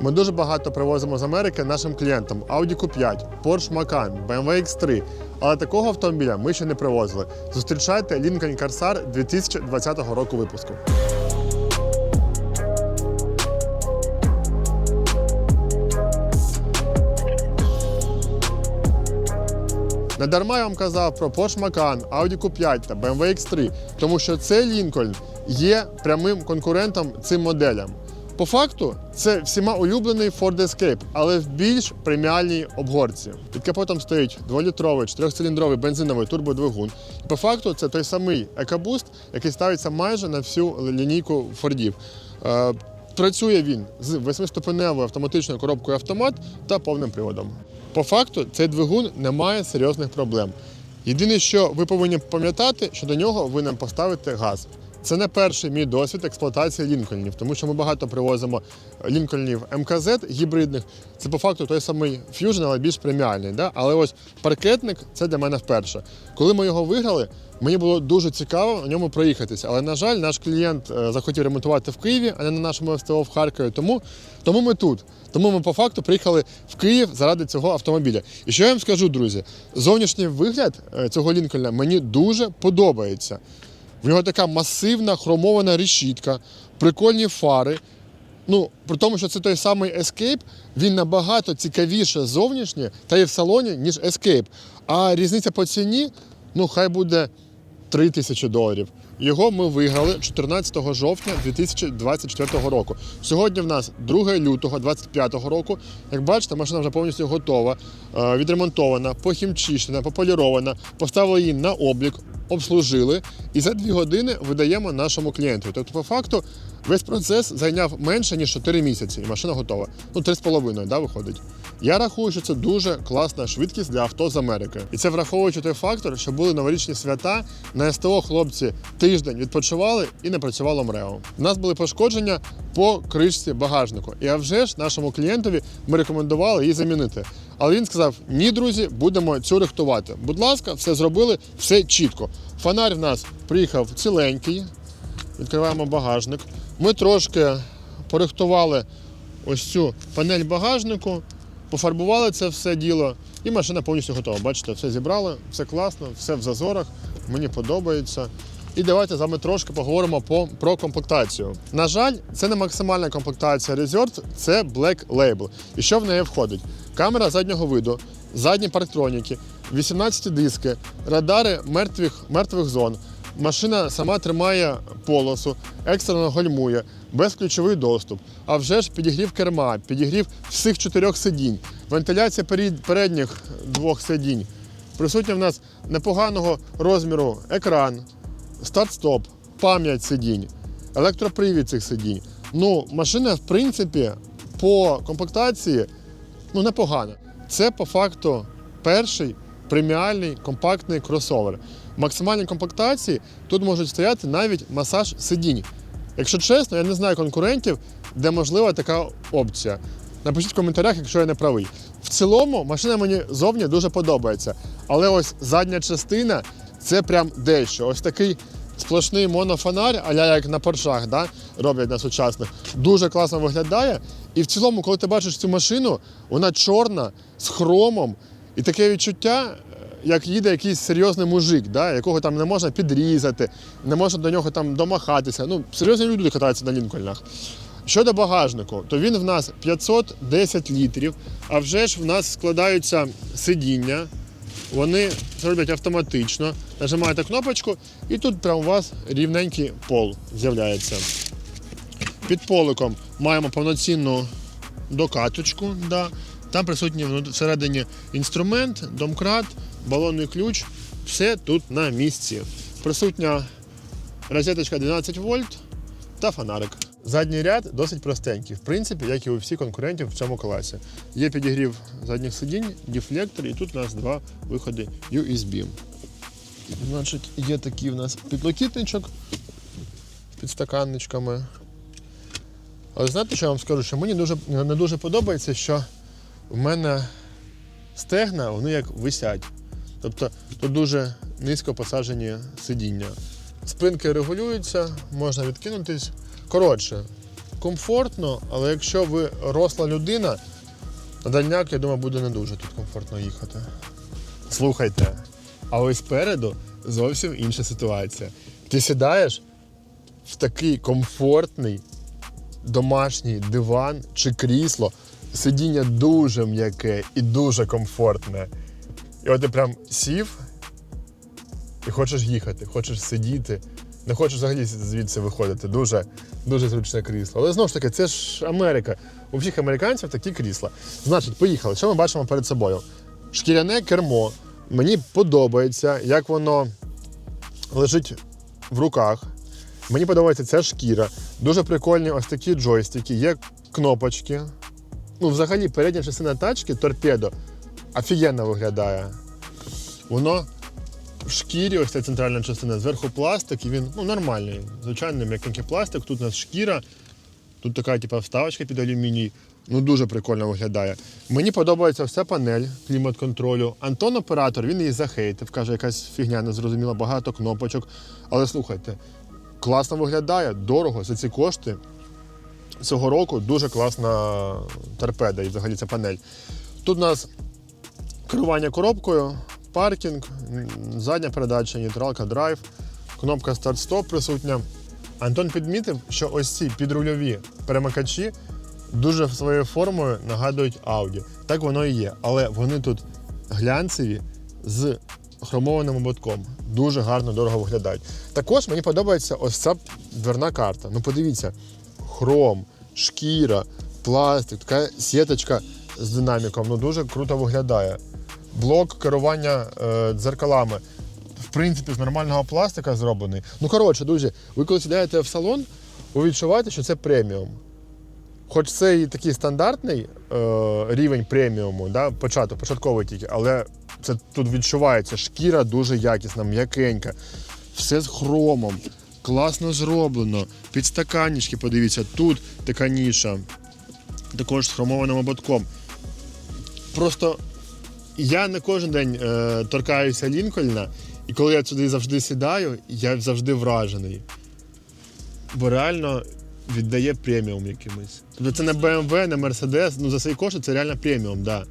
Ми дуже багато привозимо з Америки нашим клієнтам Audi Q5, Porsche Macan, BMW X3. Але такого автомобіля ми ще не привозили. Зустрічайте Lincoln Corsair 2020 року випуску. Не дарма я вам казав про Porsche Macan, Audi Q5 та BMW X3, тому що цей Lincoln є прямим конкурентом цим моделям. По факту, це всіма улюблений Ford Escape, але в більш преміальній обгорці. Під капотом стоїть 2-літровий 4-циліндровий бензиновий турбодвигун. По факту це той самий EcoBoost, який ставиться майже на всю лінійку Фордів. Е, Працює він з 8-ступеневою автоматичною коробкою автомат та повним приводом. По факту, цей двигун не має серйозних проблем. Єдине, що ви повинні пам'ятати, що до нього ви нам поставите газ. Це не перший мій досвід експлуатації лінкольнів, тому що ми багато привозимо лінкольнів МКЗ гібридних. Це по факту той самий Fusion, але більш преміальний. Да? Але ось паркетник це для мене вперше. Коли ми його виграли, мені було дуже цікаво на ньому проїхатися. Але, на жаль, наш клієнт е, захотів ремонтувати в Києві, а не на нашому СТО в Харкові. Тому, тому ми тут. Тому ми по факту приїхали в Київ заради цього автомобіля. І що я вам скажу, друзі, зовнішній вигляд е, цього Лінкольна мені дуже подобається. В нього така масивна хромована решітка, прикольні фари. Ну, при тому, що це той самий Escape, він набагато цікавіше зовнішнє та і в салоні, ніж Escape. А різниця по ціні, ну, хай буде 3 тисячі доларів. Його ми виграли 14 жовтня 2024 року. Сьогодні в нас 2 лютого 2025 року. Як бачите, машина вже повністю готова, е, відремонтована, похімчищена, пополірована. Поставили її на облік, обслужили і за 2 години видаємо нашому клієнту. Тобто, по факту, весь процес зайняв менше ніж 4 місяці, і машина готова. Ну, 3,5, да, виходить. Я рахую, що це дуже класна швидкість для авто з Америки. І це враховуючи той фактор, що були новорічні свята. На СТО хлопці тиждень відпочивали і не працювало МРЕО. У нас були пошкодження по кришці багажнику. І а вже ж нашому клієнтові ми рекомендували її замінити. Але він сказав: ні, друзі, будемо цю рихтувати. Будь ласка, все зробили, все чітко. Фонарь в нас приїхав ціленький. Відкриваємо багажник. Ми трошки порихтували ось цю панель багажнику, пофарбували це все діло, і машина повністю готова. Бачите, все зібрали, все класно, все в зазорах, мені подобається. І давайте з вами трошки поговоримо по, про комплектацію. На жаль, це не максимальна комплектація Resort, це Black Label. І що в неї входить? Камера заднього виду, задні парктроніки, 18 диски, радари мертвих, мертвих зон. Машина сама тримає полосу, екстрено гальмує, безключовий доступ. А вже ж підігрів керма, підігрів всіх чотирьох сидінь, вентиляція передніх двох сидінь. Присутня в нас непоганого розміру екран, старт-стоп, пам'ять сидінь, електропривід цих сидінь. Ну, машина, в принципі, по комплектації ну, непогана. Це по факту перший преміальний компактний кросовер. В максимальній комплектації тут можуть стояти навіть масаж сидінь. Якщо чесно, я не знаю конкурентів, де можлива така опція. Напишіть в коментарях, якщо я не правий. В цілому машина мені зовні дуже подобається. Але ось задня частина це прям дещо. Ось такий сплошний монофонарь, аля як на поршах, да, роблять на сучасних, дуже класно виглядає. І в цілому, коли ти бачиш цю машину, вона чорна, з хромом, і таке відчуття, як їде якийсь серйозний мужик, да, якого там не можна підрізати, не можна до нього там домахатися. Ну, серйозні люди катаються на лінкольнах. Щодо багажнику, то він в нас 510 літрів, а вже ж в нас складаються сидіння. Вони це роблять автоматично. Нажимаєте кнопочку, і тут прямо у вас рівненький пол з'являється. Під поликом маємо повноцінну докаточку. Да. Там присутній всередині інструмент, домкрат, балонний ключ. Все тут на місці. Присутня розеточка 12 вольт та фонарик. Задній ряд досить простенький, в принципі, як і у всіх конкурентів в цьому класі. Є підігрів задніх сидінь, дефлектор, і тут у нас два виходи USB. Значить, є такий у нас підлокітничок з підстаканничками. Але знаєте, що я вам скажу? Що мені дуже, не дуже подобається, що в мене стегна, вони як висять. Тобто тут дуже низько посаджені сидіння. Спинки регулюються, можна відкинутись. Коротше, комфортно, але якщо ви росла людина, на дальняк, я думаю, буде не дуже тут комфортно їхати. Слухайте, а ось спереду зовсім інша ситуація. Ти сідаєш в такий комфортний домашній диван чи крісло, сидіння дуже м'яке і дуже комфортне. І от ти прям сів і хочеш їхати, хочеш сидіти, не хочеш взагалі звідси виходити. Дуже, дуже зручне крісло. Але знову ж таки, це ж Америка. У всіх американців такі крісла. Значить, поїхали. Що ми бачимо перед собою? Шкіряне кермо. Мені подобається, як воно лежить в руках. Мені подобається ця шкіра. Дуже прикольні ось такі джойстики, є кнопочки. Ну, взагалі, передня частина тачки, торпедо, офігенно виглядає. Воно в шкірі, ось ця центральна частина, зверху пластик, і він ну, нормальний. Звичайний м'якенький пластик. Тут у нас шкіра, тут така типу, вставочка під алюміній. Ну, дуже прикольно виглядає. Мені подобається вся панель клімат-контролю. Антон оператор, він її захейтив, каже, якась фігня незрозуміла, багато кнопочок. Але слухайте, класно виглядає, дорого за ці кошти. Цього року дуже класна торпеда і взагалі ця панель. Тут у нас керування коробкою, паркінг, задня передача, нейтралка, драйв, кнопка старт-стоп присутня. Антон підмітив, що ось ці підрульові перемикачі дуже своєю формою нагадують Audi. Так воно і є. Але вони тут глянцеві з хромованим ободком. Дуже гарно, дорого виглядають. Також мені подобається ось ця дверна карта. Ну подивіться, хром, шкіра, пластик, така сіточка з динаміком. Ну дуже круто виглядає. Блок керування е, дзеркалами. В принципі, з нормального пластика зроблений. Ну, коротше, друзі, ви коли сідаєте в салон, ви відчуваєте, що це преміум. Хоч це і такий стандартний е, рівень преміуму, да, початок, початковий тільки, але це тут відчувається. Шкіра дуже якісна, м'якенька, все з хромом, класно зроблено. Підстаканнички, подивіться, тут така ніша, також з хромованим ободком. Просто я не кожен день е, торкаюся Лінкольна, і коли я сюди завжди сідаю, я завжди вражений. Бо реально віддає преміум якимось. Тобто це не BMW, не Mercedes, ну за свої кошти це реально преміум, да.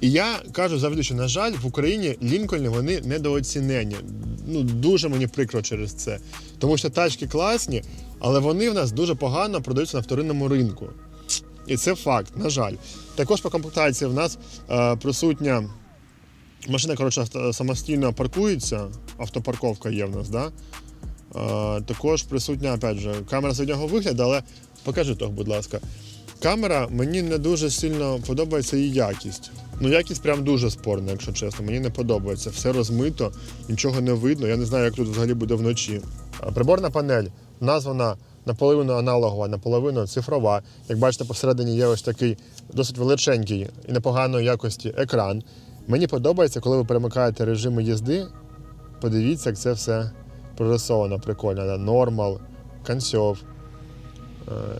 І я кажу завжди, що, на жаль, в Україні Лінкольни вони недооцінені. Ну, дуже мені прикро через це. Тому що тачки класні, але вони в нас дуже погано продаються на вторинному ринку. І це факт, на жаль. Також по комплектації в нас е, присутня машина, коротше, самостійно паркується, автопарковка є в нас, да? Е, також присутня, опять же, камера середнього вигляду, але покажи того, будь ласка. Камера мені не дуже сильно подобається її якість. Ну, якість прям дуже спорна, якщо чесно. Мені не подобається. Все розмито, нічого не видно. Я не знаю, як тут взагалі буде вночі. Приборна панель названа наполовину аналогова, наполовину цифрова. Як бачите, посередині є ось такий досить величенький і непоганої якості екран. Мені подобається, коли ви перемикаєте режими їзди. Подивіться, як це все прорисовано прикольно. Да? Normal, консьов,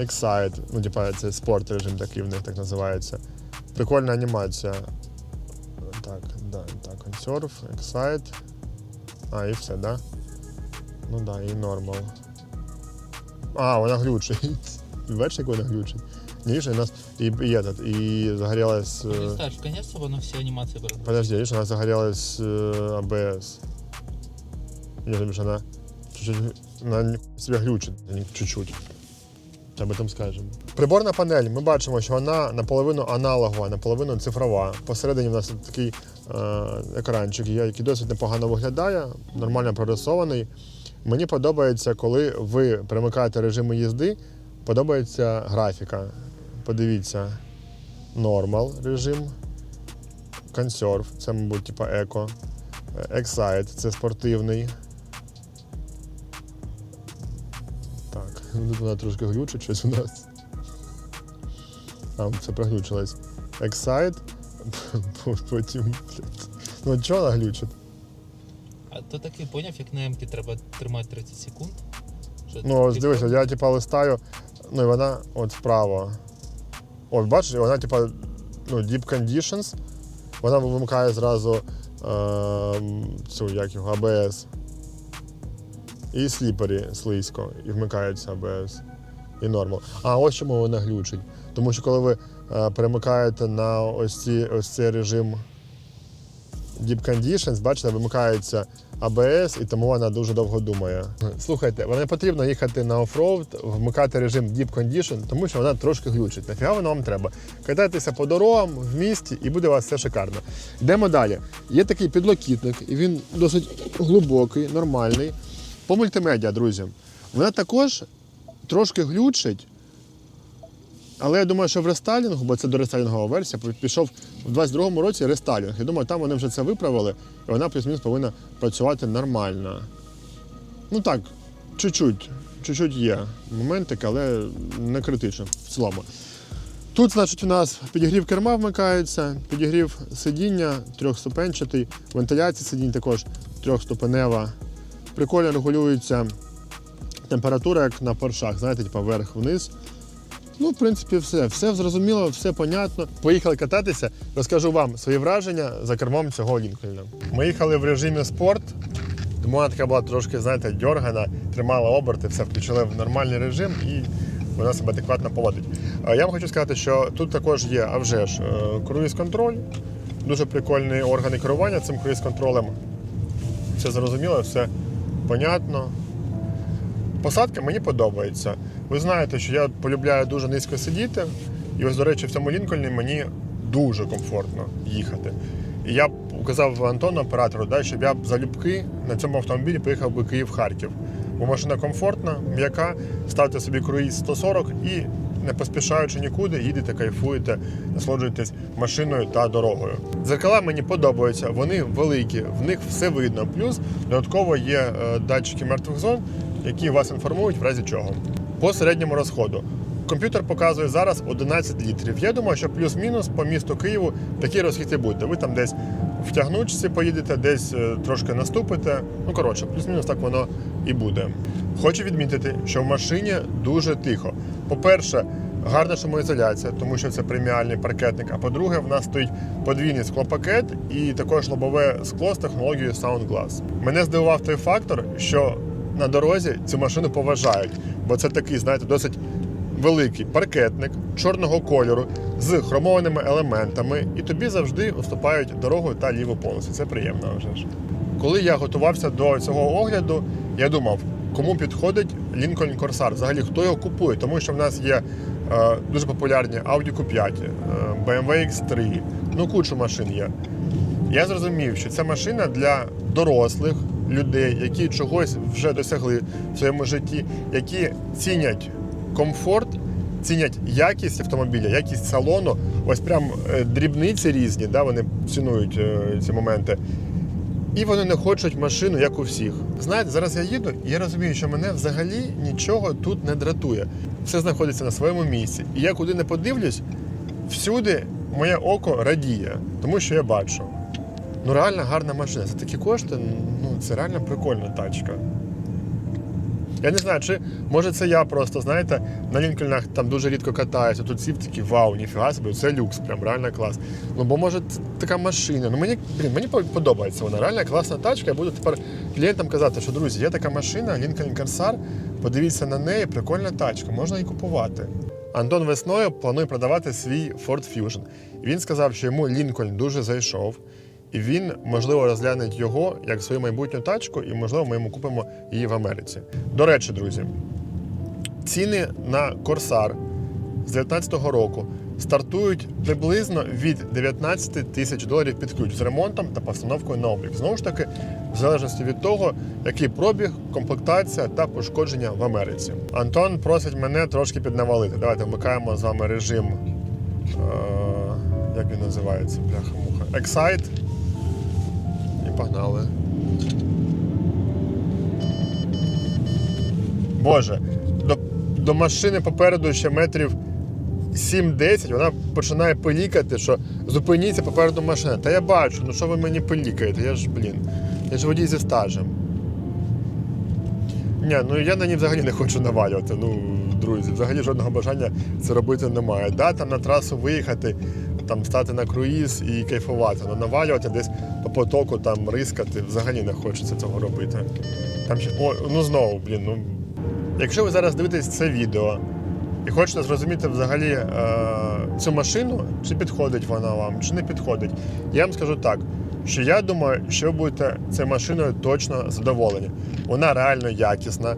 е, ну, типа це спорт режим такий в них так називається. Прикольна анімація. Так, да, так, Conserve, Excite. А, і все, да? Ну да, і Normal. А, вона глючить. Бачиш, як вона глючить? Ні, що у нас і, і, этот, і загорілась. е, Представь, конечно, воно всі анімації бере. Подожди, видишь, она загорелась э, АБС. Я думаю, что она чуть-чуть, она не- себя глючит, а не чуть-чуть. Об этом скажемо. Приборна панель. Ми бачимо, що вона наполовину аналогова, наполовину цифрова. Посередині в нас такий е, екранчик, є, який досить непогано виглядає, нормально прорисований. Мені подобається, коли ви перемикаєте режими їзди, подобається графіка. Подивіться, нормал режим, Conserve, це, мабуть, типа еко. Е, Excite, це спортивний. Вона трошки глючить щось у нас. А, це проглючилось. Excite. Потім. Ну чого вона глючить? А то такий поняв, як на М-ки треба тримати 30 секунд. Що Ну, ось дивися, я типа листаю, ну і вона от вправо. От, бачиш, вона, типа, ну, Deep Conditions. Вона вимикає зразу е, цю, як його, ABS. І сліпері слизько, і вмикається ABS. і нормал. А ось чому вона глючить. Тому що коли ви е, перемикаєте на ось, ці, ось цей режим Deep Conditions, бачите, вимикається ABS, і тому вона дуже довго думає. Слухайте, вам не потрібно їхати на оффроуд, вмикати режим Deep Condition, тому що вона трошки глючить. Нафіга воно вам треба? Катайтеся по дорогам в місті і буде у вас все шикарно. Йдемо далі. Є такий підлокітник, і він досить глибокий, нормальний. По мультимедіа, друзі. Вона також трошки глючить. Але я думаю, що в рестайлінгу, бо це дорестайлінгова версія, пішов в 22-му році рестайлінг. Я думаю, там вони вже це виправили, і вона плюс-мінус повинна працювати нормально. Ну так, чуть-чуть, чуть-чуть є моментик, але не критично в цілому. Тут, значить, у нас підігрів керма вмикається, підігрів сидіння трьохступенчатий, вентиляція сидінь також трьохступенева. Прикольно регулюється температура, як на поршах, знаєте, типу вверх-вниз. Ну, в принципі, все. Все зрозуміло, все понятно. Поїхали кататися. Розкажу вам свої враження за кермом цього Лінкольна. Ми їхали в режимі спорт, тому вона така була трошки, знаєте, дьоргана, тримала оберти, все включили в нормальний режим і вона себе адекватно поводить. Я вам хочу сказати, що тут також є, а вже ж, е, круїз-контроль. Дуже прикольні органи керування цим круїз-контролем. Все зрозуміло, все понятно. Посадка мені подобається. Ви знаєте, що я полюбляю дуже низько сидіти. І ось, до речі, в цьому Лінкольні мені дуже комфортно їхати. І я б казав Антону, оператору, да, щоб я залюбки на цьому автомобілі поїхав би Київ-Харків. Бо машина комфортна, м'яка, ставте собі круїз 140 і, не поспішаючи нікуди, їдете, кайфуєте, насолоджуєтесь машиною та дорогою. Дзеркала мені подобаються, вони великі, в них все видно. Плюс додатково є е, датчики мертвих зон, які вас інформують в разі чого. По середньому розходу. Комп'ютер показує зараз 11 літрів. Я думаю, що плюс-мінус по місту Києву такий розхід і. Ви там десь в тягнучці поїдете, десь е, трошки наступите. Ну, коротше, плюс-мінус так воно і буде. Хочу відмітити, що в машині дуже тихо. По-перше, гарна шумоізоляція, тому що це преміальний паркетник. А по-друге, в нас стоїть подвійний склопакет і також лобове скло з технологією Sound Glass. Мене здивував той фактор, що на дорозі цю машину поважають, бо це такий, знаєте, досить великий паркетник чорного кольору з хромованими елементами, і тобі завжди уступають дорогу та ліву полосу. Це приємно вже ж. Коли я готувався до цього огляду, я думав, кому підходить Lincoln Corsair, взагалі хто його купує, тому що в нас є е, дуже популярні Audi Q5, е, BMW X3, ну кучу машин є. Я зрозумів, що ця машина для дорослих людей, які чогось вже досягли в своєму житті, які цінять комфорт, цінять якість автомобіля, якість салону. Ось прям е, дрібниці різні, да, вони цінують е, ці моменти. І вони не хочуть машину, як у всіх. Знаєте, зараз я їду, і я розумію, що мене взагалі нічого тут не дратує. Все знаходиться на своєму місці. І я куди не подивлюсь, всюди моє око радіє, тому що я бачу. Ну, реально гарна машина. За такі кошти, ну це реально прикольна тачка. Я не знаю, чи може це я просто, знаєте, на Лінкольнах там дуже рідко катаюся, тут сів такі вау, ніфіга собі, це люкс, прям реально клас. Ну бо може така машина. Ну мені блін, мені подобається вона. Реально класна тачка. Я буду тепер клієнтам казати, що друзі, є така машина, Lincoln Corsair, подивіться на неї, прикольна тачка, можна її купувати. Антон весною планує продавати свій Ford Fusion. Він сказав, що йому Лінкольн дуже зайшов. І він, можливо, розгляне його як свою майбутню тачку, і, можливо, ми йому купимо її в Америці. До речі, друзі, ціни на Корсар з 2019 року стартують приблизно від 19 тисяч доларів під ключ з ремонтом та постановкою на облік. Знову ж таки, в залежності від того, який пробіг, комплектація та пошкодження в Америці. Антон просить мене трошки піднавалити. Давайте вмикаємо з вами режим. Е- як він називається? Бляха-муха. Excite. Погнали. Боже, до, до машини попереду ще метрів 7-10, вона починає пилікати, що зупиніться попереду машина. Та я бачу, ну що ви мені пилікаєте? Я ж, блін, я ж водій зі стажем. Ні, ну я на ній взагалі не хочу навалювати. Ну, друзі, взагалі жодного бажання це робити немає. Да, там на трасу виїхати, там стати на круїз і кайфувати. Ну навалювати десь по потоку, там рискати, взагалі не хочеться цього робити. Там ще. О, ну знову, блін, ну. Якщо ви зараз дивитесь це відео, і хочете зрозуміти взагалі е, цю машину, чи підходить вона вам, чи не підходить, я вам скажу так, що я думаю, що ви будете цією машиною точно задоволені. Вона реально якісна,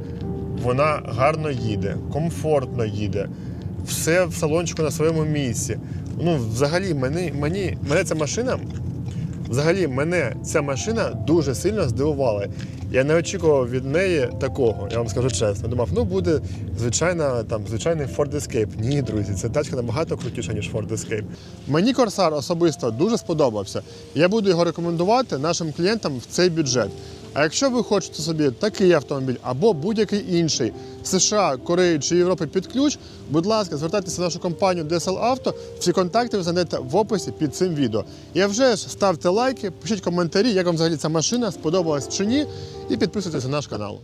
вона гарно їде, комфортно їде, все в салончику на своєму місці. Ну, взагалі, мені, мені, мене ця машина Взагалі, мене ця машина дуже сильно здивувала. Я не очікував від неї такого, я вам скажу чесно. Думав, ну буде звичайна, там, звичайний Ford Escape. Ні, друзі, ця тачка набагато крутіша, ніж Ford Escape. Мені Corsair особисто дуже сподобався. Я буду його рекомендувати нашим клієнтам в цей бюджет. А якщо ви хочете собі такий автомобіль або будь-який інший США, Кореї чи Європи під ключ, будь ласка, звертайтеся в нашу компанію DSL Auto. Всі контакти ви знайдете в описі під цим відео. І а вже ж ставте лайки, пишіть коментарі, як вам взагалі ця машина сподобалась чи ні, і підписуйтесь на наш канал.